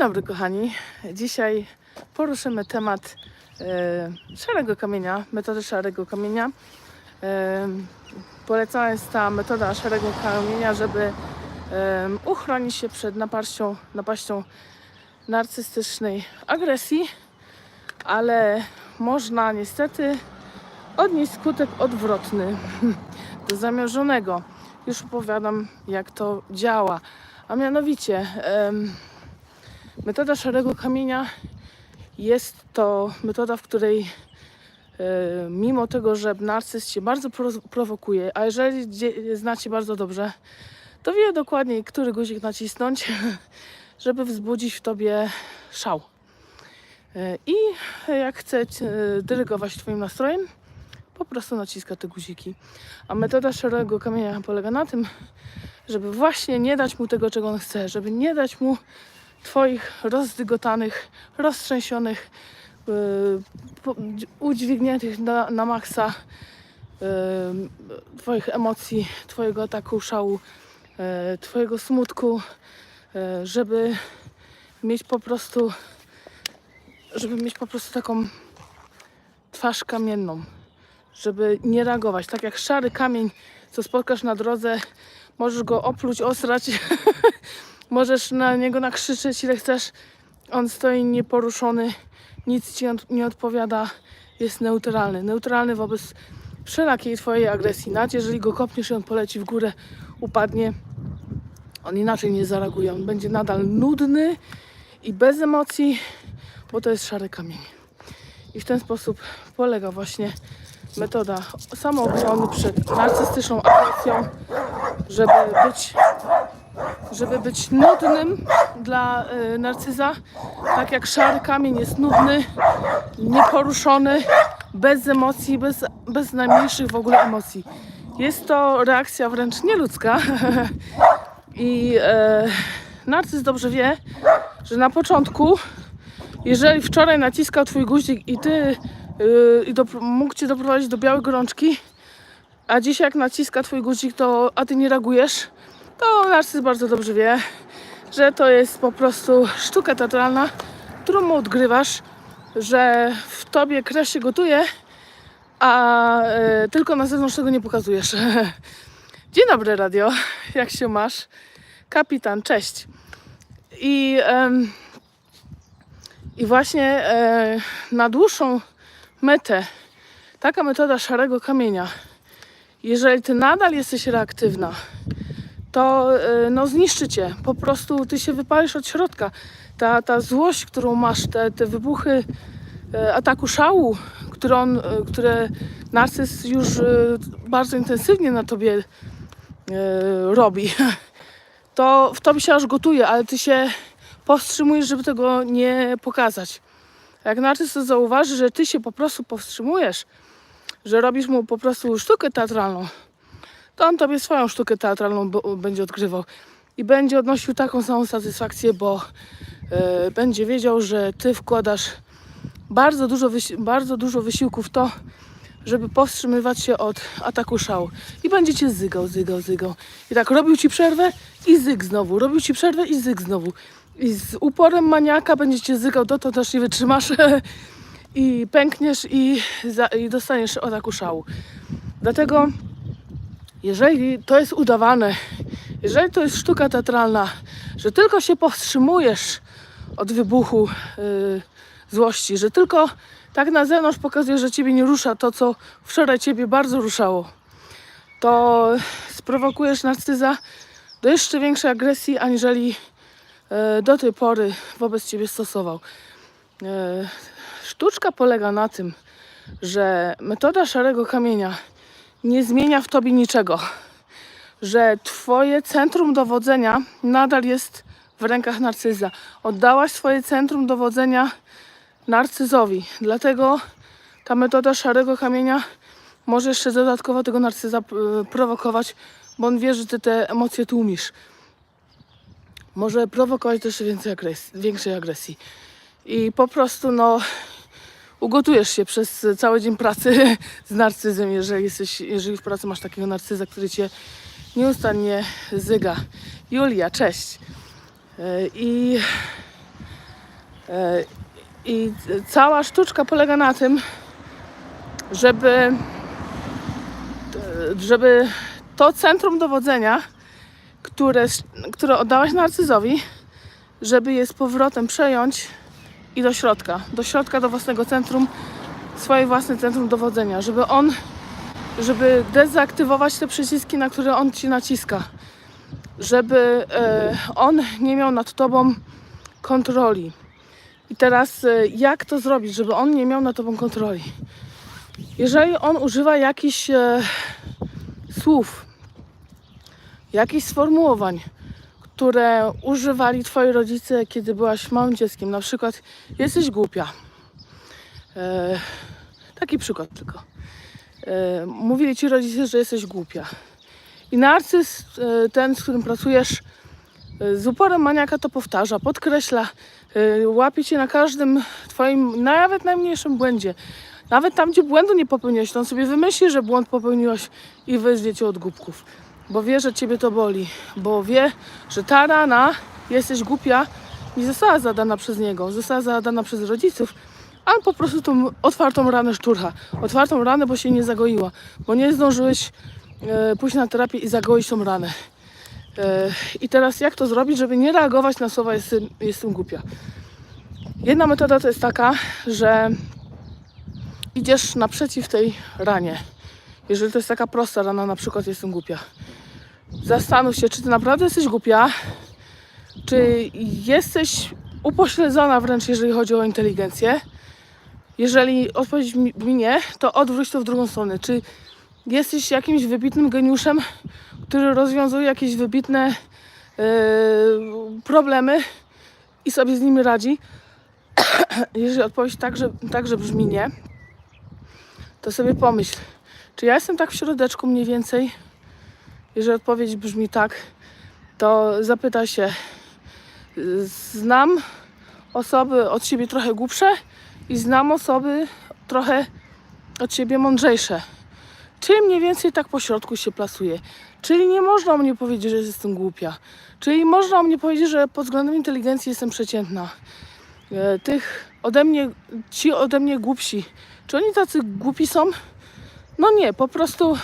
Dzień dobry, kochani. Dzisiaj poruszymy temat e, szarego kamienia, metody szarego kamienia. E, polecana jest ta metoda szarego kamienia, żeby e, uchronić się przed napaścią, napaścią narcystycznej agresji, ale można niestety odnieść skutek odwrotny do zamierzonego. Już opowiadam, jak to działa. A mianowicie, em, metoda szarego kamienia jest to metoda, w której e, mimo tego, że narcyz cię bardzo pro, prowokuje, a jeżeli znacie bardzo dobrze, to wie dokładnie, który guzik nacisnąć, żeby wzbudzić w tobie szał. E, I jak chce e, dyrygować twoim nastrojem, po prostu naciska te guziki. A metoda szarego kamienia polega na tym, żeby właśnie nie dać mu tego, czego on chce, żeby nie dać mu Twoich rozdygotanych, roztrzęsionych, po- udźwigniętych na, na maksa yy, Twoich emocji, Twojego ataku szału, yy, Twojego smutku, żeby mieć po prostu, żeby mieć po prostu taką twarz kamienną, żeby nie reagować. Tak jak szary kamień, co spotkasz na drodze, możesz go opluć, osrać, możesz na niego nakrzyczeć ile chcesz. On stoi nieporuszony, nic ci nie odpowiada, jest neutralny. Neutralny wobec wszelakiej twojej agresji. Nawet jeżeli go kopniesz i on poleci w górę, upadnie, on inaczej nie zareaguje. On będzie nadal nudny i bez emocji, bo to jest szary kamień. I w ten sposób polega właśnie metoda samoobrony przed narcystyczną agresją, żeby być, żeby być nudnym dla y, narcyza, tak jak szary kamień jest nudny, nieporuszony, bez emocji, bez, bez najmniejszych w ogóle emocji. Jest to reakcja wręcz nieludzka i e, narcyz dobrze wie, że na początku jeżeli wczoraj naciskał twój guzik i ty yy, i dopr- mógł cię doprowadzić do białej gorączki, a dzisiaj jak naciska twój guzik, to a ty nie reagujesz, to narcyz bardzo dobrze wie, że to jest po prostu sztuka teatralna, którą mu odgrywasz, że w tobie krew się gotuje, a yy, tylko na zewnątrz tego nie pokazujesz. Dzień dobry radio, jak się masz? Kapitan, cześć. I em, i właśnie e, na dłuższą metę taka metoda szarego kamienia, jeżeli ty nadal jesteś reaktywna, to e, no, zniszczy cię. Po prostu ty się wypalisz od środka. Ta, ta złość, którą masz, te, te wybuchy e, ataku szału, które, on, e, które narcyz już bardzo intensywnie na tobie robi, to w tobie się aż gotuje, ale ty się powstrzymujesz, żeby tego nie pokazać. Jak narcyz to zauważy, że ty się po prostu powstrzymujesz, że robisz mu po prostu sztukę teatralną, on tobie swoją sztukę teatralną będzie odgrywał i będzie odnosił taką samą satysfakcję, bo e, będzie wiedział, że ty wkładasz bardzo dużo, bardzo dużo wysiłku w to, żeby powstrzymywać się od ataku szału. I będzie cię zygał, zygał, zygał. I tak robił ci przerwę i zyg znowu. Robił ci przerwę i zyg znowu. I z uporem maniaka będzie cię zygał, to też nie wytrzymasz. I pękniesz i, i dostaniesz ataku szału. Dlatego, jeżeli to jest udawane, jeżeli to jest sztuka teatralna, że tylko się powstrzymujesz od wybuchu yy, złości, że tylko tak na zewnątrz pokazujesz, że ciebie nie rusza to, co wczoraj ciebie bardzo ruszało, to sprowokujesz narcyza do jeszcze większej agresji, aniżeli e, do tej pory wobec ciebie stosował. E, Sztuczka polega na tym, że metoda szarego kamienia nie zmienia w tobie niczego, że twoje centrum dowodzenia nadal jest w rękach narcyza. Oddałaś swoje centrum dowodzenia narcyzowi. Dlatego ta metoda szarego kamienia może jeszcze dodatkowo tego narcyza e, prowokować, bo on wie, że ty te emocje tłumisz. Może prowokować też więcej większej agresji. I po prostu no ugotujesz się przez cały dzień pracy z narcyzem, jeżeli, jesteś, jeżeli w pracy masz takiego narcyza, który cię nieustannie zyga. Julia, cześć. E, I, e, I cała sztuczka polega na tym, żeby, e, żeby to centrum dowodzenia, które, które oddałaś narcyzowi, żeby je z powrotem przejąć i do środka, do środka, do własnego centrum, swoje własne centrum dowodzenia, żeby on, żeby dezaktywować te przyciski, na które on ci naciska, żeby e, on nie miał nad tobą kontroli. I teraz e, jak to zrobić, żeby on nie miał nad tobą kontroli? Jeżeli on używa jakichś e, słów, jakichś sformułowań, które używali twoi rodzice, kiedy byłaś małym dzieckiem, na przykład jesteś głupia. E, taki przykład tylko. E, mówili ci rodzice, że jesteś głupia. I narcyz, e, ten, z którym pracujesz, e, z uporem maniaka to powtarza, podkreśla, e, łapie cię na każdym twoim, nawet najmniejszym błędzie. Nawet tam, gdzie błędu nie popełniłeś, to on sobie wymyśli, że błąd popełniłaś i wyzwie cię od głupków. Bo wie, że ciebie to boli. Bo wie, że ta rana, jesteś głupia, nie została zadana przez niego, została zadana przez rodziców, a on po prostu tą otwartą ranę szturcha. Otwartą ranę, bo się nie zagoiła. Bo nie zdążyłeś e, pójść na terapię i zagoić tą ranę. E, I teraz jak to zrobić, żeby nie reagować na słowa jestem, jestem głupia? Jedna metoda to jest taka, że idziesz naprzeciw tej ranie. Jeżeli to jest taka prosta rana, na przykład jestem głupia. Zastanów się, czy ty naprawdę jesteś głupia, czy jesteś upośledzona wręcz, jeżeli chodzi o inteligencję. Jeżeli odpowiedź mi nie, to odwróć to w drugą stronę. Czy jesteś jakimś wybitnym geniuszem, który rozwiązuje jakieś wybitne e, problemy i sobie z nimi radzi? Jeżeli odpowiedź także, także brzmi nie, to sobie pomyśl, czy ja jestem tak w środeczku mniej więcej? Jeżeli odpowiedź brzmi tak, to zapytaj się, znam osoby od siebie trochę głupsze i znam osoby trochę od siebie mądrzejsze. Czyli mniej więcej tak po środku się plasuje. Czyli nie można o mnie powiedzieć, że jestem głupia. Czyli można o mnie powiedzieć, że pod względem inteligencji jestem przeciętna. E, Tych ode mnie, ci ode mnie głupsi. Czy oni tacy głupi są? No nie, po prostu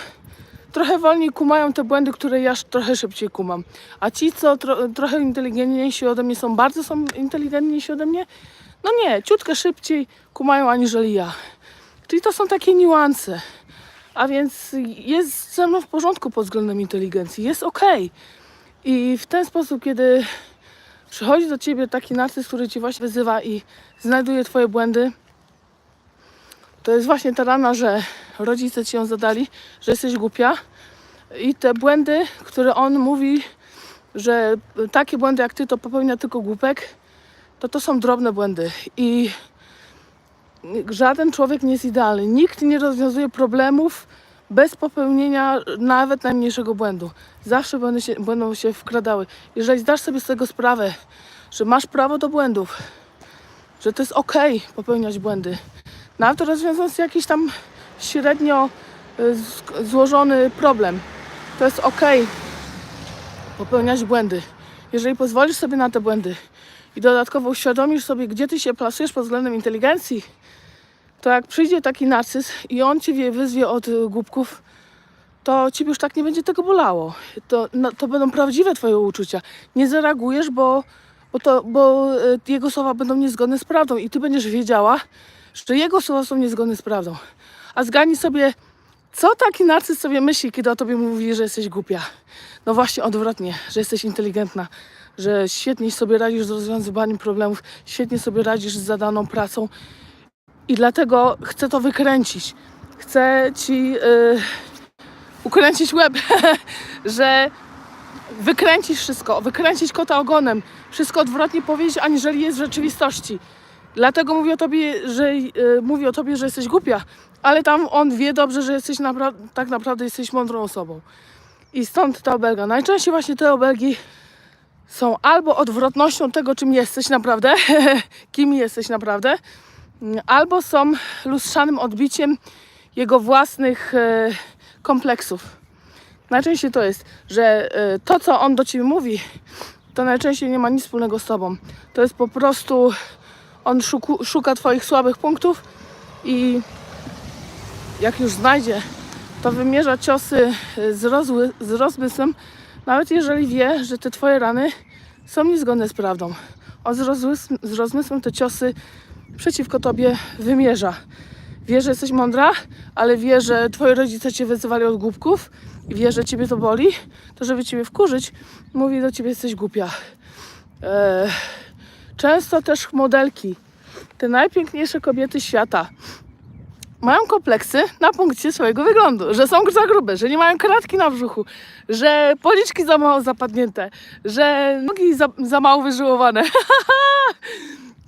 trochę wolniej kumają te błędy, które ja trochę szybciej kumam. A ci, co tro, trochę inteligentniejsi ode mnie są, bardzo są inteligentniejsi ode mnie, no nie, ciutkę szybciej kumają aniżeli ja. Czyli to są takie niuanse. A więc jest ze mną w porządku pod względem inteligencji, jest okej. I w ten sposób, kiedy przychodzi do ciebie taki narcyz, który ci właśnie wyzywa i znajduje twoje błędy, to jest właśnie ta rana, że rodzice ci ją zadali, że jesteś głupia i te błędy, które on mówi, że takie błędy jak ty to popełnia tylko głupek, to to są drobne błędy i żaden człowiek nie jest idealny. Nikt nie rozwiązuje problemów bez popełnienia nawet najmniejszego błędu. Zawsze będą się, będą się wkradały. Jeżeli zdasz sobie z tego sprawę, że masz prawo do błędów, że to jest ok popełniać błędy, nawet rozwiązując jakiś tam średnio y, złożony problem, to jest ok popełniać błędy. Jeżeli pozwolisz sobie na te błędy i dodatkowo uświadomisz sobie, gdzie ty się plasujesz pod względem inteligencji, to jak przyjdzie taki narcyz i on cię wyzwie od y, głupków, to ci już tak nie będzie tego bolało. To, no, to będą prawdziwe twoje uczucia. Nie zareagujesz, bo, bo, to, bo y, jego słowa będą niezgodne z prawdą i ty będziesz wiedziała, że jego słowa są niezgodne z prawdą. A zgadnij sobie, co taki narcyz sobie myśli, kiedy o tobie mówi, że jesteś głupia. No właśnie odwrotnie, że jesteś inteligentna, że świetnie sobie radzisz z rozwiązywaniem problemów, świetnie sobie radzisz z zadaną pracą i dlatego chcę to wykręcić. Chcę ci yy, ukręcić łeb, że wykręcić wszystko, wykręcić kota ogonem, wszystko odwrotnie powiedzieć, aniżeli jest w rzeczywistości. Dlatego mówi o tobie, że yy, mówi o tobie, że jesteś głupia, ale tam on wie dobrze, że jesteś napra- tak naprawdę jesteś mądrą osobą. I stąd ta obelga. Najczęściej właśnie te obelgi są albo odwrotnością tego, czym jesteś naprawdę, kim jesteś naprawdę, mm, albo są lustrzanym odbiciem jego własnych e, kompleksów. Najczęściej to jest, że e, to, co on do ciebie mówi, to najczęściej nie ma nic wspólnego z tobą. To jest po prostu on szuku, szuka twoich słabych punktów i jak już znajdzie, to wymierza ciosy y, z, rozły, z rozmysłem, nawet jeżeli wie, że te twoje rany są niezgodne z prawdą. On z, rozmysł, z rozmysłem te ciosy przeciwko tobie wymierza. Wie, że jesteś mądra, ale wie, że twoi rodzice cię wyzywali od głupków i wie, że ciebie to boli, to żeby ciebie wkurzyć, mówi do ciebie jesteś głupia. Eee, często też modelki, te najpiękniejsze kobiety świata, mają kompleksy na punkcie swojego wyglądu, że są za grube, że nie mają kratki na brzuchu, że policzki za mało zapadnięte, że nogi za, za mało wyżyłowane.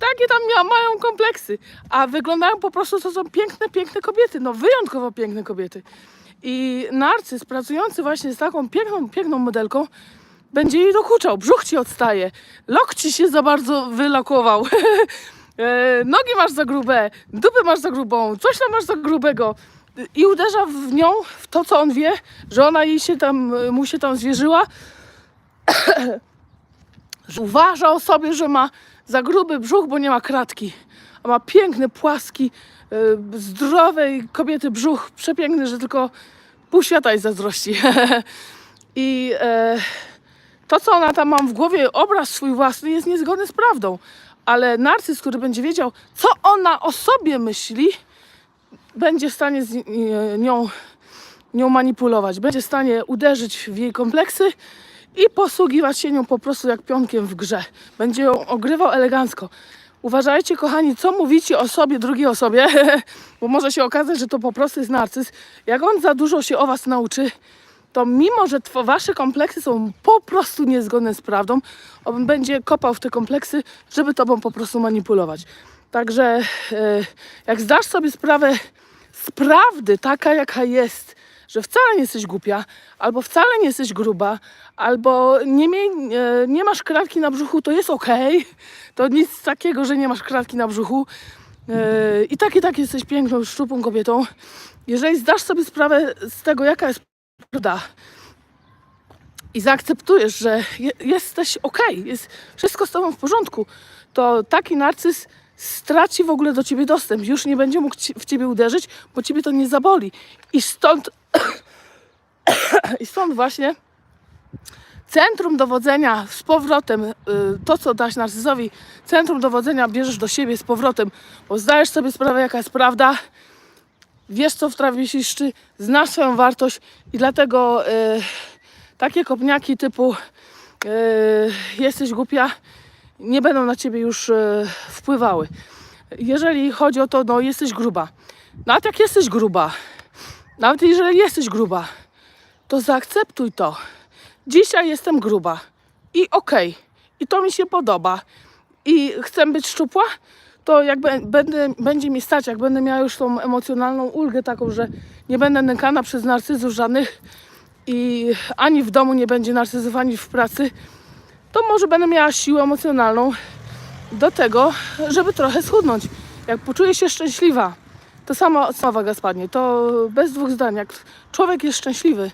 Takie tam mają kompleksy, a wyglądają po prostu, to są piękne, piękne kobiety, no wyjątkowo piękne kobiety. I narcyz pracujący właśnie z taką piękną, piękną modelką będzie jej dokuczał, brzuch ci odstaje, lok ci się za bardzo wylokował, e, nogi masz za grube, dupy masz za grubą, coś tam masz za grubego i uderza w nią, w to co on wie, że ona jej się tam, mu się tam zwierzyła, uważa o sobie, że ma za gruby brzuch, bo nie ma kratki. A ma piękny, płaski, y, zdrowej kobiety brzuch, przepiękny, że tylko pół świata jej zazdrości. I e, to, co ona tam ma w głowie, obraz swój własny, jest niezgodny z prawdą. Ale narcyz, który będzie wiedział, co ona o sobie myśli, będzie w stanie z nią, nią manipulować. Będzie w stanie uderzyć w jej kompleksy i posługiwać się nią po prostu jak pionkiem w grze. Będzie ją ogrywał elegancko. Uważajcie, kochani, co mówicie o sobie drugiej osobie, bo może się okazać, że to po prostu jest narcyz. Jak on za dużo się o was nauczy, to mimo, że two, wasze kompleksy są po prostu niezgodne z prawdą, on będzie kopał w te kompleksy, żeby tobą po prostu manipulować. Także e, jak zdasz sobie sprawę z prawdy, taka jaka jest, że wcale nie jesteś głupia, albo wcale nie jesteś gruba, albo nie, mie, e, nie masz kratki na brzuchu, to jest okej. To nic takiego, że nie masz kratki na brzuchu. E, I tak i tak jesteś piękną, szczupłą kobietą. Jeżeli zdasz sobie sprawę z tego, jaka jest prawda i zaakceptujesz, że je, jesteś okej, jest wszystko z tobą w porządku, to taki narcyz straci w ogóle do ciebie dostęp. Już nie będzie mógł ci, w ciebie uderzyć, bo ciebie to nie zaboli. I stąd, i stąd właśnie centrum dowodzenia z powrotem, y, to co dasz narcyzowi, centrum dowodzenia bierzesz do siebie z powrotem, bo zdajesz sobie sprawę, jaka jest prawda, wiesz co w trawie siszczy, znasz swoją wartość i dlatego y, takie kopniaki typu y, jesteś głupia nie będą na ciebie już y, wpływały. Jeżeli chodzi o to, no jesteś gruba. Nawet jak jesteś gruba, nawet jeżeli jesteś gruba, to zaakceptuj to. Dzisiaj jestem gruba i okej, i to mi się podoba i chcę być szczupła, to jak bę- będę, będzie mi stać, jak będę miała już tą emocjonalną ulgę taką, że nie będę nękana przez narcyzów żadnych i ani w domu nie będzie narcyzów, ani w pracy, to może będę miała siłę emocjonalną do tego, żeby trochę schudnąć. Jak poczuję się szczęśliwa, to sama, sama waga spadnie. To bez dwóch zdań. Jak człowiek jest szczęśliwy,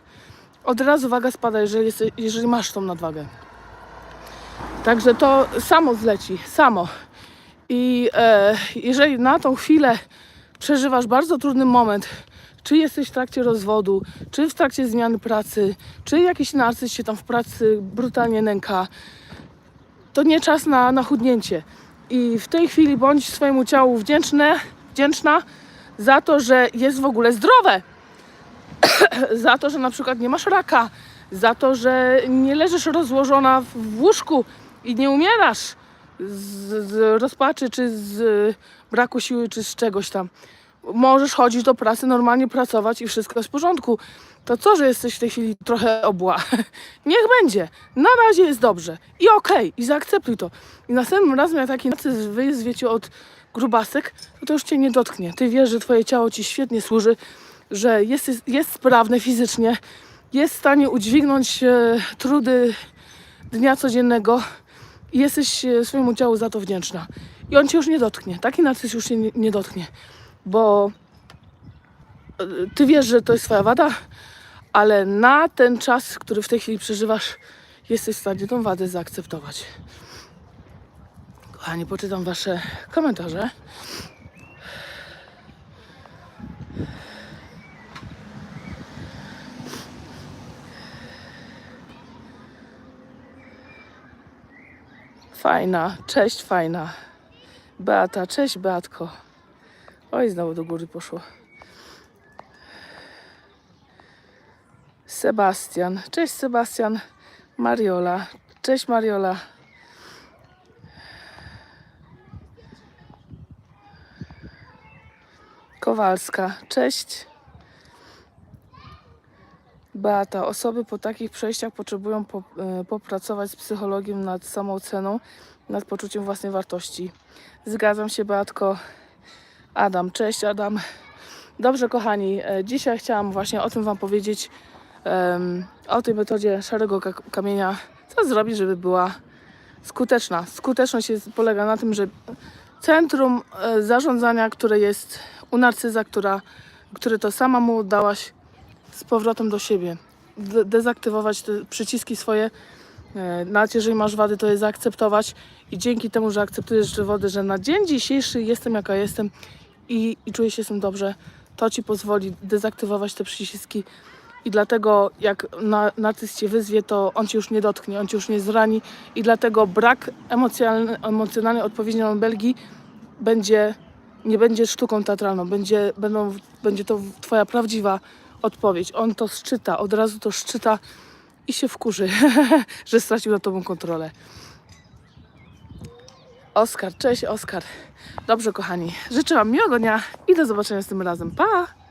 od razu waga spada, jeżeli, jesteś, jeżeli masz tą nadwagę. Także to samo zleci, samo. I e, jeżeli na tą chwilę przeżywasz bardzo trudny moment, czy jesteś w trakcie rozwodu, czy w trakcie zmiany pracy, czy jakiś narcyz się tam w pracy brutalnie nęka, to nie czas na, na chudnięcie. I w tej chwili bądź swojemu ciału wdzięczne, wdzięczna za to, że jest w ogóle zdrowe. za to, że na przykład nie masz raka, za to, że nie leżysz rozłożona w łóżku i nie umierasz z, z rozpaczy, czy z braku siły, czy z czegoś tam. Możesz chodzić do pracy, normalnie pracować i wszystko jest w porządku. To co, że jesteś w tej chwili trochę obła? Niech będzie. Na razie jest dobrze. I okej, i zaakceptuj to. I następnym razem, jak taki narcyz wyzwie cię od grubasek, to, to już cię nie dotknie. Ty wiesz, że twoje ciało ci świetnie służy, że jest, jest sprawne fizycznie, jest w stanie udźwignąć e, trudy dnia codziennego i jesteś e, swojemu ciału za to wdzięczna. I on cię już nie dotknie. Taki narcyz już nie, nie dotknie, bo e, ty wiesz, że to jest twoja wada, ale na ten czas, który w tej chwili przeżywasz, jesteś w stanie tą wadę zaakceptować. Kochani, poczytam Wasze komentarze. Fajna, cześć fajna. Beata, cześć Beatko. Oj, znowu do góry poszło. Sebastian, cześć Sebastian. Mariola, cześć Mariola. Kowalska, cześć. Beata, osoby po takich przejściach potrzebują po, e, popracować z psychologiem nad samooceną, nad poczuciem własnej wartości. Zgadzam się, Beatko. Adam, cześć Adam. Dobrze, kochani, e, dzisiaj chciałam właśnie o tym Wam powiedzieć, em, o tej metodzie szarego ka- kamienia. Co zrobić, żeby była skuteczna? Skuteczność jest, polega na tym, że centrum e, zarządzania, które jest u narcyza, która, które to sama mu dałaś z powrotem do siebie. De- dezaktywować te przyciski swoje. E, Nawet jeżeli masz wady, to je zaakceptować i dzięki temu, że akceptujesz wody, że na dzień dzisiejszy jestem jaka jestem i, i czuję się z tym dobrze, to ci pozwoli dezaktywować te przyciski i dlatego jak na, cię wyzwie, to on cię już nie dotknie, on cię już nie zrani i dlatego brak emocjonalnej odpowiedzi na Belgii będzie, nie będzie sztuką teatralną, będzie, będą, będzie to twoja prawdziwa odpowiedź. On to szczyta, od razu to szczyta i się wkurzy, że stracił nad tobą kontrolę. Oskar, cześć Oskar. Dobrze kochani, życzę wam miłego dnia i do zobaczenia z tym razem. Pa!